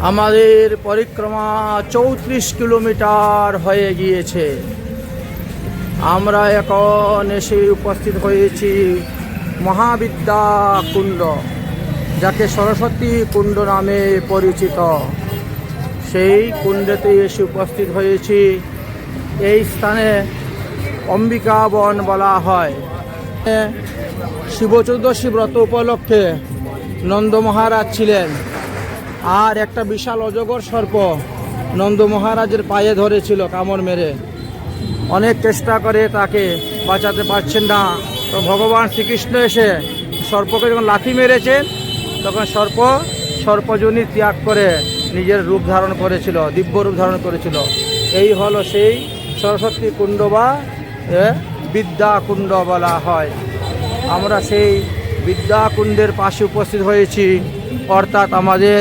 আমাদের পরিক্রমা চৌত্রিশ কিলোমিটার হয়ে গিয়েছে। আমরা এখন এসে উপস্থিত হয়েছি মহাবিদ্যা কুণ্ড যাকে সরস্বতী কুণ্ড নামে পরিচিত। সেই কুণ্ডেতে এসে উপস্থিত হয়েছি। এই স্থানে অম্বিকা বন বলা হয়। এ, শিব চৌদশী ব্রত উপলক্ষে নন্দ মহারাজ ছিলেন। আর একটা বিশাল অজগর সর্প নন্দ মহারাজের পায়ে ধরেছিল কামড় মেরে। অনেক চেষ্টা করে তাকে বাঁচাতে পারছেন না। তো ভগবান শ্রীকৃষ্ণ এসে সর্পকে যখন লাথি মেরেছে তখন সর্প সর্পজনী ত্যাগ করে নিজের রূপ ধারণ করেছিল দিব্য রূপ ধারণ করেছিল। এই হলো সেই সরস্বতী কুণ্ড বা এ, বিদ্যা কুণ্ড বলা হয়। আমরা সেই বিদ্যা কুণ্ডের পাশে উপস্থিত হয়েছি। অর্থাৎ আমাদের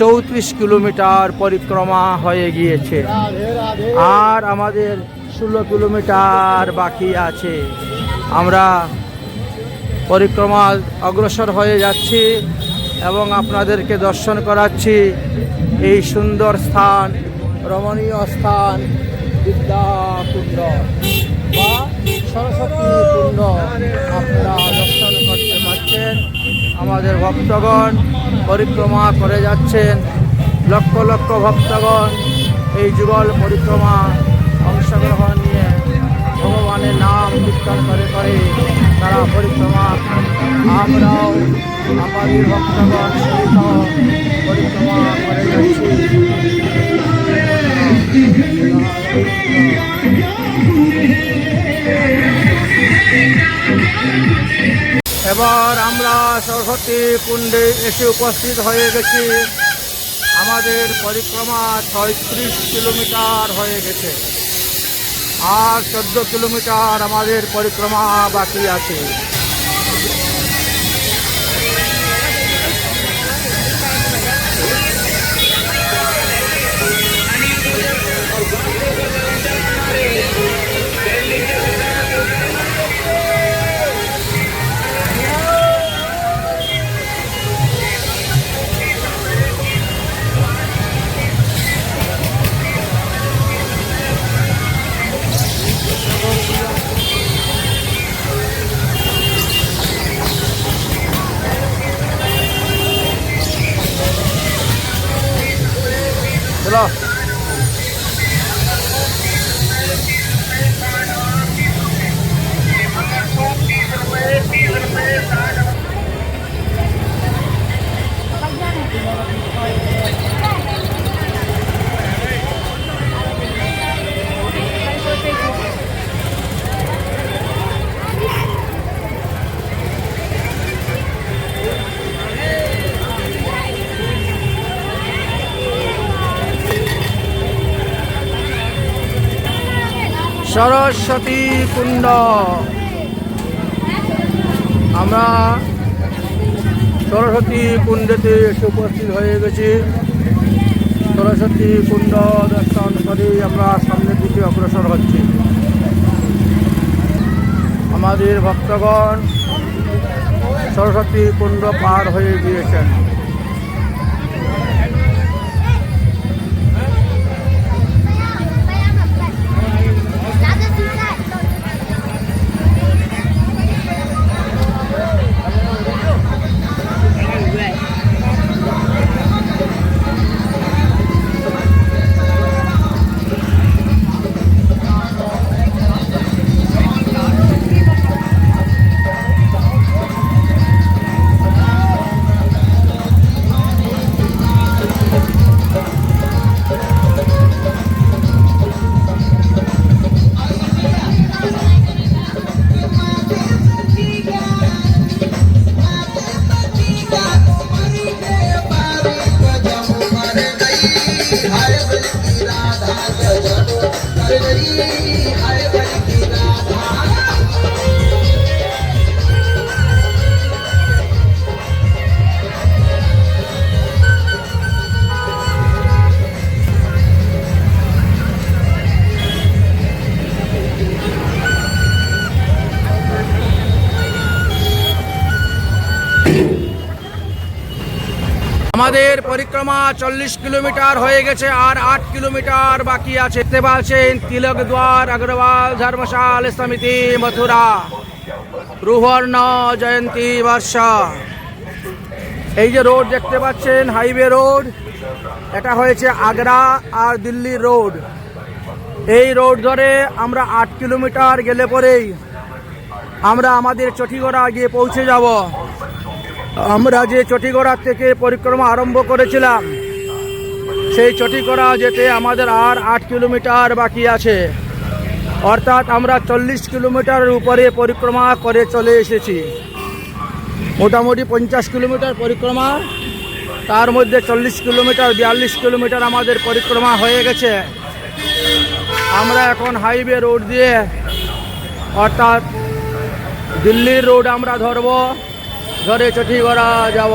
চৌত্রিশ কিলোমিটার পরিক্রমা হয়ে গিয়েছে। আর আমাদের ষোলো কিলোমিটার বাকি আছে। আমরা পরিক্রমা অগ্রসর হয়ে যাচ্ছি এবং আপনাদেরকে দর্শন করাচ্ছি এই সুন্দর স্থান, রমণীয় স্থান, বিদ্যাকুণ্ড বা সরস্বতী কুণ্ড আপনারা আমাদের ভক্তগণ পরিক্রমা করে যাচ্ছেন। লক্ষ লক্ষ ভক্তগণ এই যুগল পরিক্রমা অংশগ্রহণ নিয়ে ভগবানের নাম কীর্তন করে করে তারা পরিক্রমা। আমরাও আমাদের ভক্তগণ সহিত পরিক্রমা করে যাচ্ছি। সরস্বতী কুণ্ডে এসে উপস্থিত হয়ে গেছি। আমাদের পরিক্রমা ছয়ত্রিশ কিলোমিটার হয়ে গেছে। আর চোদ্দ কিলোমিটার আমাদের পরিক্রমা বাকি আছে। সরস্বতী কুণ্ড। আমরা সরস্বতী কুণ্ডেতে এসে উপস্থিত হয়ে গেছি। সরস্বতী কুণ্ড দর্শন করে আমরা সামনের দিকে অগ্রসর হচ্ছি। আমাদের ভক্তগণ সরস্বতী কুণ্ড পার হয়ে গিয়েছেন। আমাদের পরিক্রমা চল্লিশ কিলোমিটার হয়ে গেছে আর আট কিলোমিটার বাকি আছে। দেখতে পাচ্ছেন তিলক দ্বার অগ্রওয়াল ধর্মশাল সমিতি মথুরা। রুহর্ণ জয়ন্তী বর্ষা। এই যে রোড দেখতে পাচ্ছেন, হাইওয়ে রোড, এটা হয়েছে আগ্রা আর দিল্লি রোড। এই রোড ধরে আমরা আট কিলোমিটার গেলে পরেই আমরা আমাদের চটিগড়া গিয়ে পৌঁছে যাব। আমরা যে চটিগড়া থেকে পরিক্রমা আরম্ভ করেছিলাম, সেই চটিগড়া যেতে আমাদের আর আট কিলোমিটার বাকি আছে। অর্থাৎ আমরা চল্লিশ কিলোমিটারের উপরে পরিক্রমা করে চলে এসেছি। মোটামুটি পঞ্চাশ কিলোমিটার পরিক্রমা, তার মধ্যে চল্লিশ কিলোমিটার, বিয়াল্লিশ কিলোমিটার আমাদের পরিক্রমা হয়ে গেছে। আমরা এখন হাইওয়ে রোড দিয়ে, অর্থাৎ দিল্লির রোড আমরা ধরব। ধরে চটিগড়া যাব।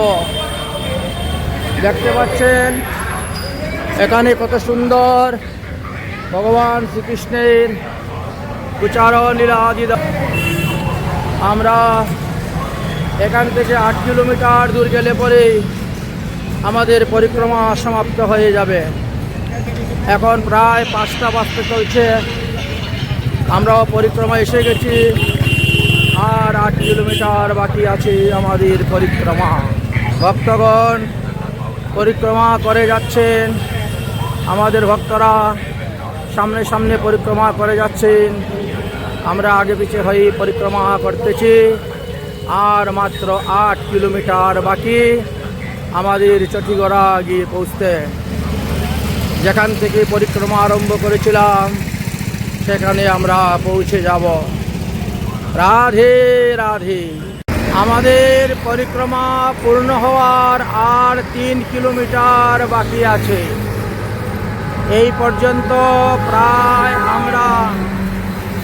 দেখতে পাচ্ছেন, এখানে কত সুন্দর ভগবান শ্রীকৃষ্ণের উচ্চারণ লীলা আমরা এখান থেকে আট কিলোমিটার দূর গেলে পরেই আমাদের পরিক্রমা সমাপ্ত হয়ে যাবে। এখন প্রায় পাঁচটা বাজতে চলছে। আমরাও পরিক্রমা এসে গেছি। আর আট কিলোমিটার বাকি আছে আমাদের পরিক্রমা। ভক্তগণ, পরিক্রমা করে যাচ্ছেন। আমাদের ভক্তরা সামনে সামনে পরিক্রমা করে যাচ্ছেন। আমরা আগে পিছে হয়ে পরিক্রমা করতেছি। আর মাত্র আট কিলোমিটার বাকি আমাদের চটিগড়া গিয়ে পৌঁছতে। যেখান থেকে পরিক্রমা আরম্ভ করেছিলাম, সেখানে আমরা পৌঁছে যাব। রাধে রাধে। আমাদের পরিক্রমা পূর্ণ হওয়ার আর তিন কিলোমিটার বাকি আছে। এই পর্যন্ত প্রায় আমরা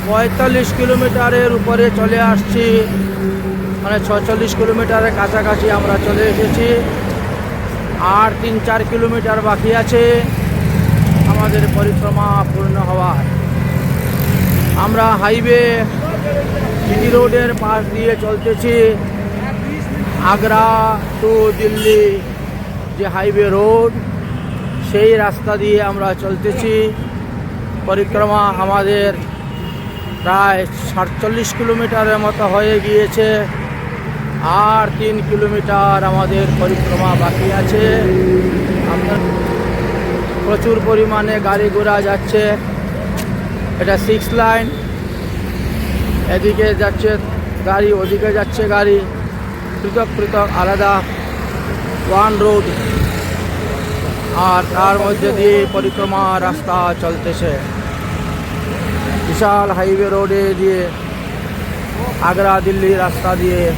পঁয়তাল্লিশ কিলোমিটারের উপরে চলে আসছি। মানে ছচল্লিশ কিলোমিটারের কাছাকাছি আমরা চলে এসেছি। আর তিন, চার কিলোমিটার বাকি আছে আমাদের পরিক্রমা পূর্ণ হওয়ার। আমরা হাইওয়ে সিটি রোডের পাশ দিয়ে চলতেছি আগ্রা টু দিল্লি যে হাইওয়ে রোড, সেই রাস্তা দিয়ে আমরা চলতেছি। পরিক্রমা আমাদের প্রায় সাতচল্লিশ কিলোমিটারের মতো হয়ে গিয়েছে আর তিন কিলোমিটার আমাদের পরিক্রমা বাকি আছে। আপনার প্রচুর পরিমাণে গাড়ি ঘোড়া যাচ্ছে। এটা সিক্স লাইন এদিকে যাচ্ছে গাড়ি, ওদিকে যাচ্ছে গাড়ি। পৃথক পৃথক, আলাদা। One road. আর তার মধ্যে দিয়ে পরিক্রমা রাস্তা চলতেছে। বিশাল হাইওয়ে রোডে দিয়ে আগ্রা, দিল্লি রাস্তা দিয়ে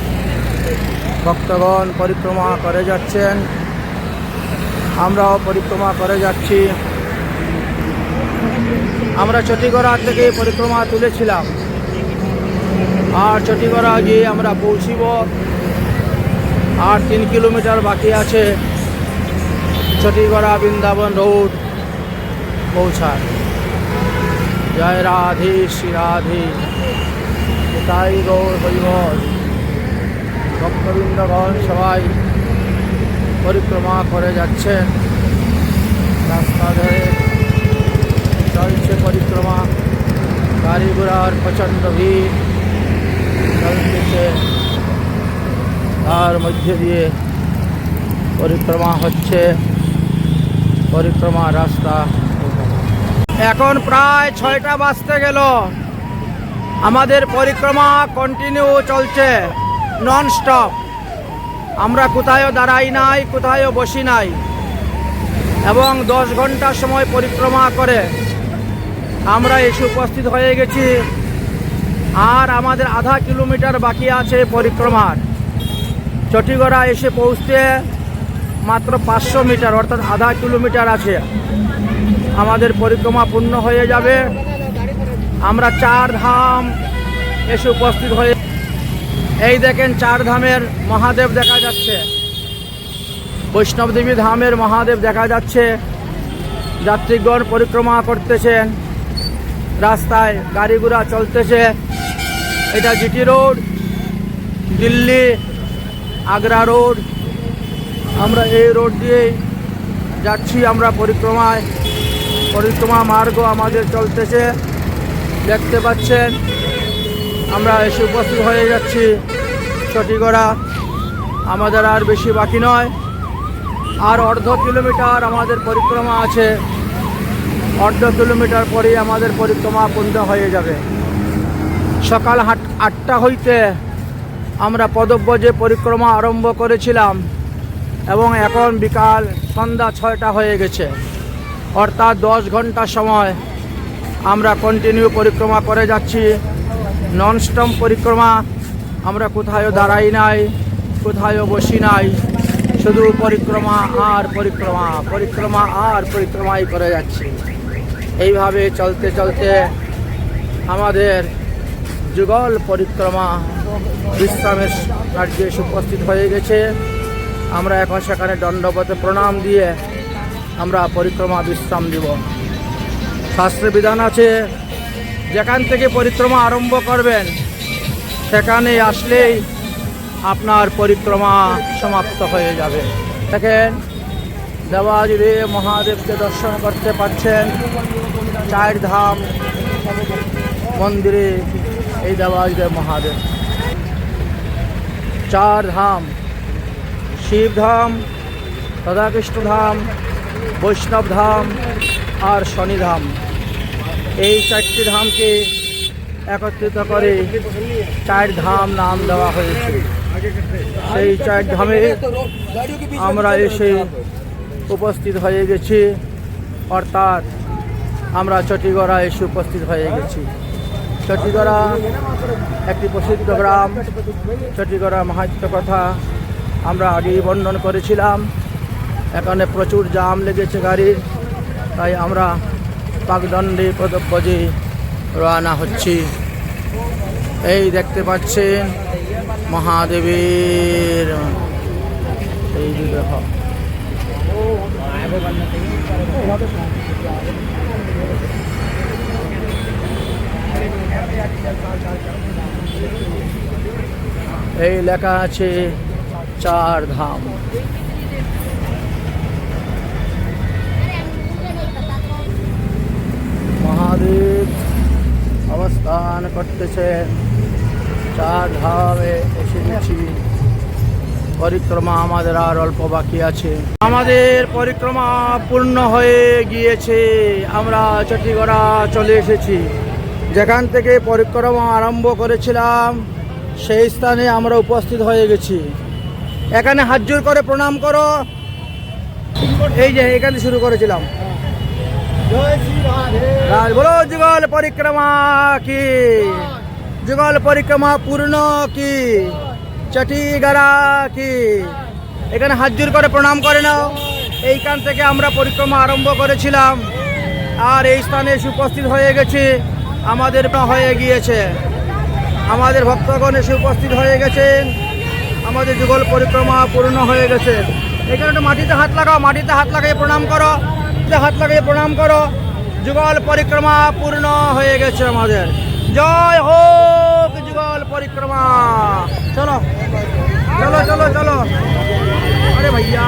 ভক্তগণ পরিক্রমা করে যাচ্ছেন। আমরাও পরিক্রমা করে যাচ্ছি। আমরা চটিগড়া থেকে পরিক্রমা তুলেছিলাম। আর চটিগড়া গিয়ে আমরা পৌঁছিব। আর তিন কিলোমিটার বাকি আছে। চটিগড়া বৃন্দাবন রোড পৌঁছায়। জয় রাধে শ্রী রাধে। তাই গৌর হরিবল। ভক্তবৃন্দগণ সবাই পরিক্রমা করে যাচ্ছেন। রাস্তা ধরে চলছে পরিক্রমা। গাড়ি ঘোড়ার প্রচণ্ড ভিড়। তার মধ্যে দিয়ে পরিক্রমা হচ্ছে পরিক্রমা রাস্তা। এখন প্রায় ছয়টা বাজতে গেল। আমাদের পরিক্রমা কন্টিনিউ চলছে নন স্টপ আমরা কোথায়ও দাঁড়াই নাই, কোথায়ও বসি নাই। এবং দশ ঘণ্টার সময় পরিক্রমা করে আমরা এসে উপস্থিত হয়ে গেছি। আর আমাদের আধা কিলোমিটার বাকি আছে পরিক্রমার। চটিগড়া এসে পৌঁছতে মাত্র পাঁচশো মিটার, অর্থাৎ আধা কিলোমিটার আছে। আমাদের পরিক্রমা পূর্ণ হয়ে যাবে। আমরা চার ধাম এসে উপস্থিত হয়ে এই দেখেন চার ধামের মহাদেব দেখা যাচ্ছে। বৈষ্ণবদেবী ধামের মহাদেব দেখা যাচ্ছে। যাত্রীগণ পরিক্রমা করতেছেন। রাস্তায় গাড়ি ঘোড়া চলতেছে। এটা G T road, Delhi, Agra road. আমরা এই রোড দিয়েই যাচ্ছি আমরা পরিক্রমায়। পরিক্রমা মার্গ আমাদের চলতেছে। দেখতে পাচ্ছেন, আমরা এসে উপস্থিত হয়ে যাচ্ছি ছটিগড়া আমাদের আর বেশি বাকি নয়, আর অর্ধ কিলোমিটার আমাদের পরিক্রমা আছে। অর্ধ কিলোমিটার পরেই আমাদের পরিক্রমা পূর্ণ হয়ে যাবে। সকাল আটটা হইতে আমরা পদব্রজে পরিক্রমা আরম্ভ করেছিলাম এবং এখন বিকাল সন্ধ্যা ছয়টা হয়ে গেছে। অর্থাৎ দশ ঘণ্টা সময় আমরা কন্টিনিউ পরিক্রমা করে যাচ্ছি। ননস্টপ পরিক্রমা আমরা কোথায়ও দাঁড়াই নাই, কোথায়ও বসি নাই। শুধু পরিক্রমা আর পরিক্রমা পরিক্রমা আর পরিক্রমাই করে যাচ্ছি। এইভাবে চলতে চলতে আমাদের যুগল পরিক্রমা বিশ্রামের কার্যে উপস্থিত হয়ে গেছে। আমরা এখন সেখানে দণ্ডপথে প্রণাম দিয়ে আমরা পরিক্রমা বিশ্রাম দিব। শাস্ত্রের বিধান আছে, যেখান থেকে পরিক্রমা আরম্ভ করবেন, সেখানে আসলেই আপনার পরিক্রমা সমাপ্ত হয়ে যাবে। দেখেন, দেবাদিদেব মহাদেবকে দর্শন করতে পারছেন চার ধাম, মন্দিরে এই দেবাদিদেব মহাদেব। চার ধাম শিবধাম রাধাকৃষ্ণ ধাম, বৈষ্ণব ধাম আর শনিধাম এই চারটি ধামকে একত্রিত করে চার ধাম নাম দেওয়া হয়েছে। সেই চার ধামে আমরা এসে উপস্থিত হয়ে গেছি। অর্থাৎ আমরা চটিগড়া এসে উপস্থিত হয়ে গেছি। চটিগড়া একটি প্রসিদ্ধ গ্রাম চটিগড়া মাহাত্ম কথা আমরা আগেই বর্ণন করেছিলাম। এখানে প্রচুর জাম লেগেছে গাড়ির, তাই আমরা পাকদণ্ডে পদব্রজে রওনা হচ্ছি। এই দেখতে পাচ্ছেন মহাদেবের, এই বিগ্রহ এই লেখা আছে চার ধাম। মহাদেব অবস্থান করতেছে। চার ধামে এসে গেছি। পরিক্রমা আমাদের আর অল্প বাকি আছে। আমাদের পরিক্রমা পূর্ণ হয়ে গিয়েছে। আমরা চটিগড়া চলে এসেছি। যেখান থেকে পরিক্রমা আরম্ভ করেছিলাম সেই স্থানে আমরা উপস্থিত হয়ে গেছি। এখানে হাত জোর করে প্রণাম করো। এই যে, এখানে শুরু করেছিলাম। বলো, যুগল পরিক্রমা কি? যুগল পরিক্রমা পূর্ণ কি? চটিগড়া কি? এখানে হাত জোর করে প্রণাম করে নাও। এইখান থেকে আমরা পরিক্রমা আরম্ভ করেছিলাম। আর এই স্থানে এসে উপস্থিত হয়ে গেছি। আমাদের হয়ে গিয়েছে। আমাদের ভক্তগণ এসে উপস্থিত হয়ে গেছেন আমাদের যুগল পরিক্রমা পূর্ণ হয়ে গেছে এখানে একটু মাটিতে হাত লাগাও মাটিতে হাত লাগাই প্রণাম করো হাত লাগাই প্রণাম করো যুগল পরিক্রমা পূর্ণ হয়ে গেছে আমাদের জয় হোক যুগল পরিক্রমা চলো চলো চলো চলো আরে ভাইয়া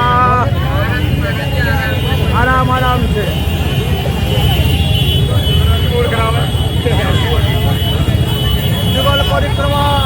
परिक्रमा